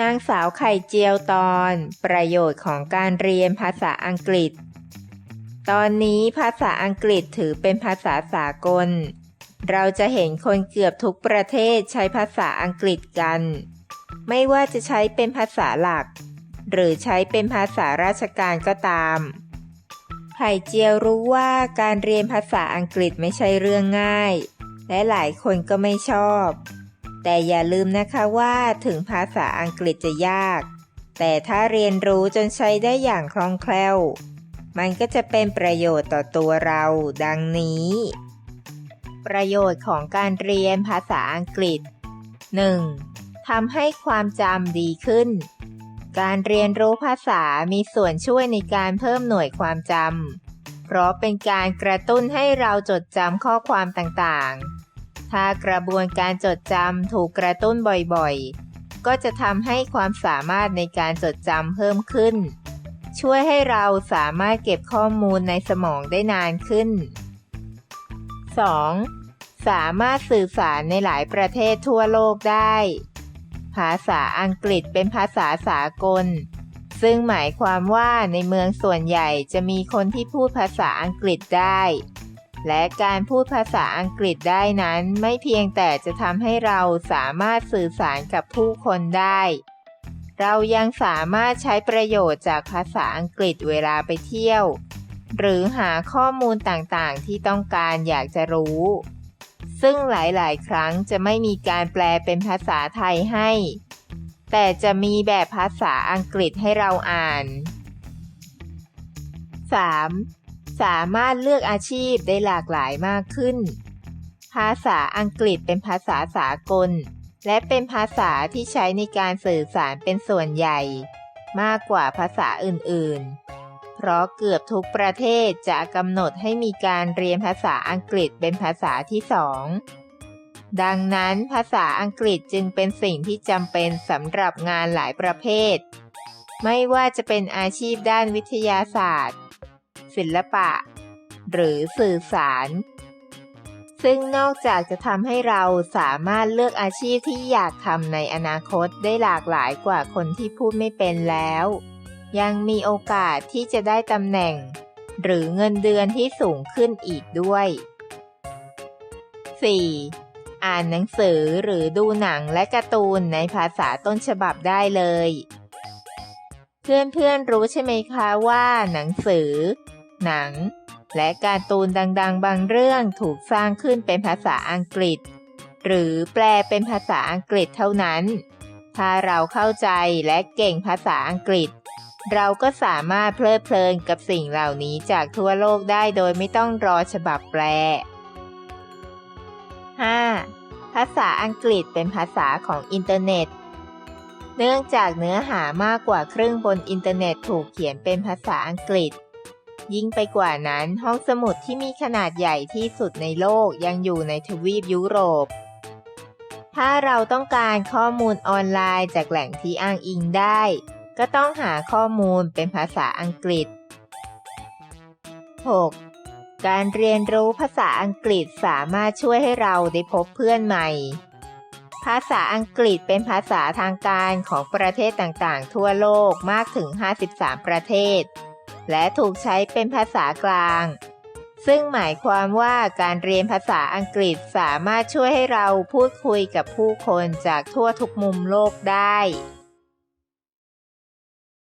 นางสาวไข่เจียวตอน ประโยชน์ของการเรียนภาษาอังกฤษ ตอนนี้ภาษาอังกฤษถือเป็นภาษาสากล เราจะเห็นคนเกือบทุกประเทศใช้ภาษาอังกฤษกัน ไม่ว่าจะใช้เป็นภาษาหลัก หรือใช้เป็นภาษาราชการก็ตาม ไข่เจียวรู้ว่าการเรียนภาษาอังกฤษไม่ใช่เรื่องง่าย และหลายคนก็ไม่ชอบ แต่อย่าลืมนะคะว่าถึงภาษาอังกฤษจะยาก แต่ถ้าเรียนรู้จนใช้ได้อย่างคล่องแคล่ว มันก็จะเป็นประโยชน์ต่อตัวเรา ดังนี้ ประโยชน์ของการเรียนภาษาอังกฤษ 1. ทำให้ความจำดีขึ้น การเรียนรู้ภาษามีส่วนช่วยในการเพิ่มหน่วยความจำเพราะเป็นการกระตุ้นให้เราจดจำข้อความต่างๆ ถ้ากระบวนการจดจำถูกกระตุ้นบ่อยๆ ก็จะทำให้ความสามารถในการจดจำเพิ่มขึ้น ช่วยให้เราสามารถเก็บข้อมูลในสมองได้นานขึ้น 2. สามารถสื่อสารในหลายประเทศทั่วโลกได้ ภาษาอังกฤษเป็นภาษาสากล ซึ่งหมายความว่าในเมืองส่วนใหญ่จะมีคนที่พูดภาษาอังกฤษได้ และการพูดภาษาอังกฤษได้นั้น ไม่เพียงแต่จะทำให้เราสามารถสื่อสารกับผู้คนได้ เรายังสามารถใช้ประโยชน์จากภาษาอังกฤษเวลาไปเที่ยว หรือหาข้อมูลต่างๆ ที่ต้องการอยากจะรู้ ซึ่งหลายๆ ครั้งจะไม่มีการแปลเป็นภาษาไทยให้ แต่จะมีแบบภาษาอังกฤษให้เราอ่าน 3. สามารถเลือกอาชีพได้หลากหลายมากขึ้น ภาษาอังกฤษเป็นภาษาสากล และเป็นภาษาที่ใช้ในการสื่อสารเป็นส่วนใหญ่ มากกว่าภาษาอื่นๆ เพราะเกือบทุกประเทศจะกำหนดให้มีการเรียนภาษาอังกฤษเป็นภาษาที่สองดังนั้นภาษาอังกฤษจึงเป็นสิ่งที่จำเป็นสำหรับงานหลายประเภท ไม่ว่าจะเป็นอาชีพด้านวิทยาศาสตร์ ศิลปะ หรือสื่อสาร ซึ่งนอกจากจะทำให้เราสามารถเลือกอาชีพที่อยากทำในอนาคตได้หลากหลายกว่าคนที่พูดไม่เป็นแล้ว ยังมีโอกาสที่จะได้ตำแหน่ง หรือเงินเดือนที่สูงขึ้นอีกด้วย 4. อ่านหนังสือหรือดูหนังและการ์ตูนในภาษาต้นฉบับได้เลย เพื่อนๆรู้ใช่ไหมคะว่าหนังสือ หนัง และการ์ตูนดังๆ บางเรื่องถูกสร้างขึ้นเป็นภาษาอังกฤษ หรือแปลเป็นภาษาอังกฤษเท่านั้น ถ้าเราเข้าใจและเก่งภาษาอังกฤษ เราก็สามารถเพลิดเพลินกับสิ่งเหล่านี้จากทั่วโลกได้โดยไม่ต้องรอฉบับแปล 5. ภาษาอังกฤษเป็นภาษาของอินเทอร์เน็ต เนื่องจากเนื้อหามากกว่าครึ่งบนอินเทอร์เน็ตถูกเขียนเป็นภาษาอังกฤษ ยิ่งไปกว่านั้นห้องสมุดที่มีขนาดใหญ่ที่สุดในโลกยังอยู่ในทวีปยุโรป ถ้าเราต้องการข้อมูลออนไลน์จากแหล่งที่อ้างอิงได้ ก็ต้องหาข้อมูลเป็นภาษาอังกฤษ 6. การเรียนรู้ภาษาอังกฤษสามารถช่วยให้เราได้พบเพื่อนใหม่ ภาษาอังกฤษเป็นภาษาทางการของประเทศต่างๆ ทั่วโลกมากถึง 53 ประเทศ และถูกใช้เป็นภาษากลาง ซึ่งหมายความว่าการเรียนภาษาอังกฤษสามารถช่วยให้เราพูดคุยกับผู้คนจากทั่วทุกมุมโลกได้